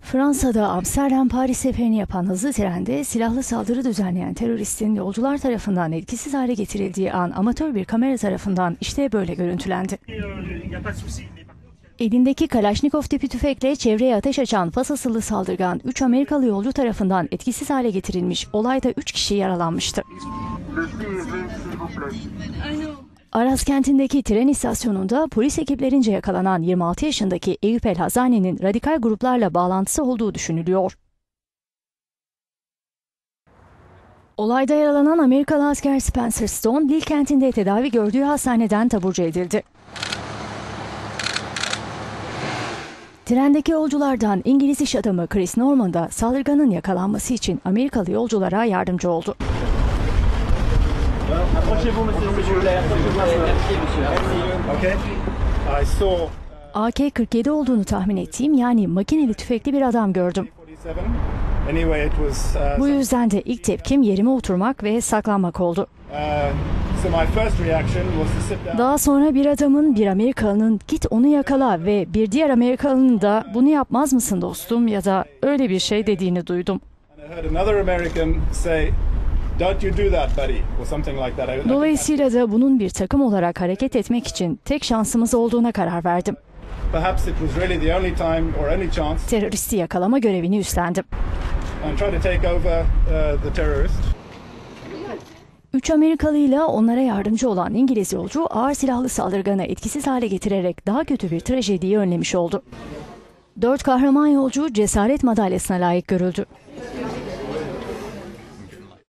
Fransa'da Amsterdam-Paris seferini yapan hızlı trende silahlı saldırı düzenleyen teröristin yolcular tarafından etkisiz hale getirildiği an amatör bir kamera tarafından işte böyle görüntülendi. Elindeki Kalaşnikov tipi tüfekle çevreye ateş açan Fas asıllı saldırgan 3 Amerikalı yolcu tarafından etkisiz hale getirilmiş. Olayda 3 kişi yaralanmıştı. Aras kentindeki tren istasyonunda polis ekiplerince yakalanan 26 yaşındaki Eyüp El Hazani'nin radikal gruplarla bağlantısı olduğu düşünülüyor. Olayda yaralanan Amerikalı asker Spencer Stone, Lille kentinde tedavi gördüğü hastaneden taburcu edildi. Trendeki yolculardan İngiliz iş adamı Chris Norman da saldırganın yakalanması için Amerikalı yolculara yardımcı oldu. Okay. I saw AK-47 olduğunu tahmin ettiğim yani makineli tüfekli bir adam gördüm. 47. Anyway, it was. Uh, Bu yüzden de ilk tepkim yerime oturmak ve saklanmak oldu. uh. Daha sonra bir adamın, bir Amerikalının git onu yakala ve bir diğer Amerikalının da bunu yapmaz mısın dostum ya da öyle bir şey dediğini duydum. "Don't you do that, buddy," or something like that. I- Dolayısıyla da bunun bir takım olarak hareket etmek için tek şansımız olduğuna karar verdim. Perhaps it was really the only time or only chance. Teröristi yakalama görevini üstlendim. and try to take over uh, the terrorist. Üç Amerikalıyla onlara yardımcı olan İngiliz yolcu ağır silahlı saldırganı etkisiz hale getirerek daha kötü bir trajediyi önlemiş oldu. Dört kahraman yolcu cesaret madalyasına layık görüldü.